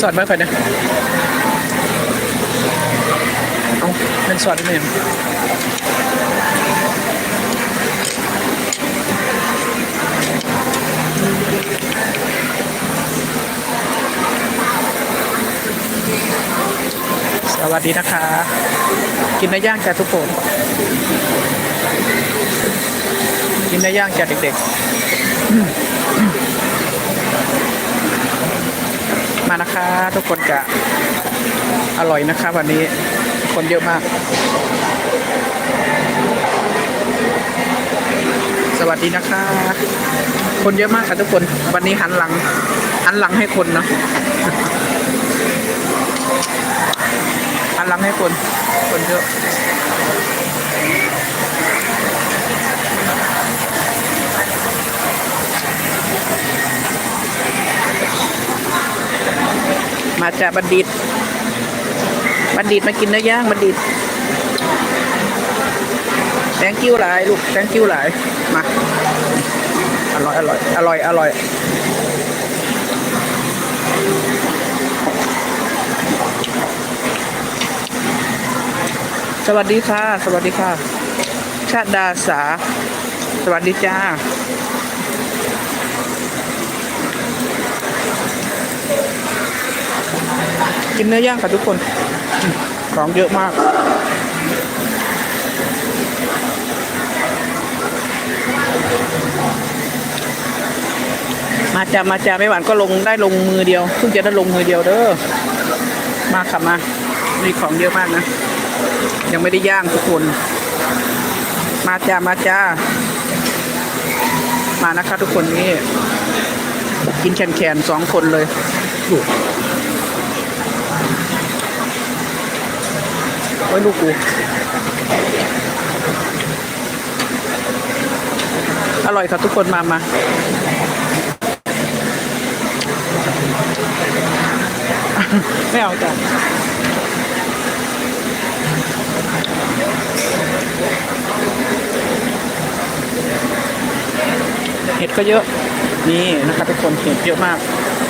สอดไว้ก่อนะเอาเป็นสอดได้ไหมสวัสดีนะคะ กินเนื้อย่างจ้ะทุกคนกินเนื้อย่างจ้ะเด็กๆ มานะคะ ทุกคนจะอร่อยนะคะวันนี้คนเยอะมาก สวัสดีนะคะ คนเยอะมากค่ะทุกคนวันนี้หันหลังหันหลังให้คนเนาะหันหลังให้คนคนเยอะาจากบัณฑิต บัณฑิตมากินเนื้อย่างบัณฑิตแตงกิ้วหลายลูกแตงกิ้วหลายมาอร่อยอร่อยอร่อยอร่อยสวัสดีค่ะ สวัสดีค่ะ ชาดาสา สวัสดีจ้า กินเนื้อย่างค่ะทุกคน ของเยอะมากมาจ้ามาจ้าไม่หวานก็ลงได้ลงมือเดียวเพิ่งจะได้ลงมือเดียวเด้อมาขับมามีของเยอะมากนะ ยังไม่ได้ย่างทุกคน มาจ้ามาจ้ามานะคะทุกคนนี่กินแคนแคนสองคนเลย ไว้ลูกกู อร่อยครับทุกคนมามาไม่เอาจ้ะเห็ดก็เยอะ นี่นะครับทุกคนเห็ดเยอะมาก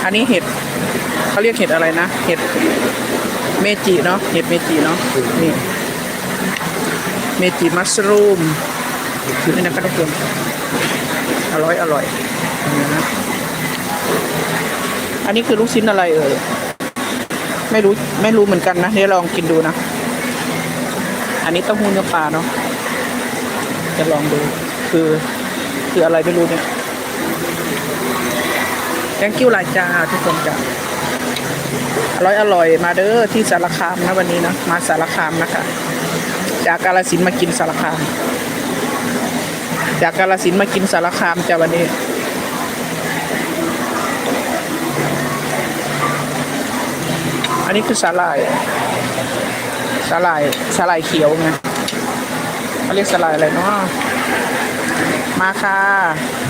อันนี้เห็ดเขาเรียกเห็ดอะไรนะ เห็ด เมจิเนาะเห็ดเมจิเนาะนี่เมจิมัสรูมนี่นะครับทุกคนอร่อยอร่อยนะอันนี้คือลูกชิ้นอะไรเอ่ยไม่รู้ไม่รู้เหมือนกันนะเดี๋ยวลองกินดูนะ อันนี้ต้าหู้เนื้อปลาเนาะจะลองดูคือ คืออะไรไม่รู้เนี่ยแ thank you หลายจ้าทุกคนจ้า อร่อยอร่อยมาเด้อที่สารคามนะวันนี้นะมาสารคามนะคะ จากกาลสินมากินสารคาม จากกาลสินมากินสารคามจ้าวันนี้อันนี้คือสาหร่ายสาหร่ายสาหร่ายเขียวไงเขาเรียกสาหร่ายอะไรเนาะมาค่ะ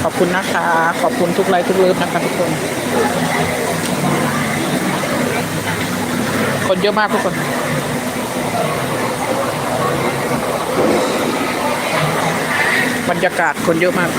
ขอบคุณนะคะ ขอบคุณทุกไลค์ทุกเลิฟนะคะทุกคน คนเยอะมากทุกคนบรรยากาศคนเยอะมาก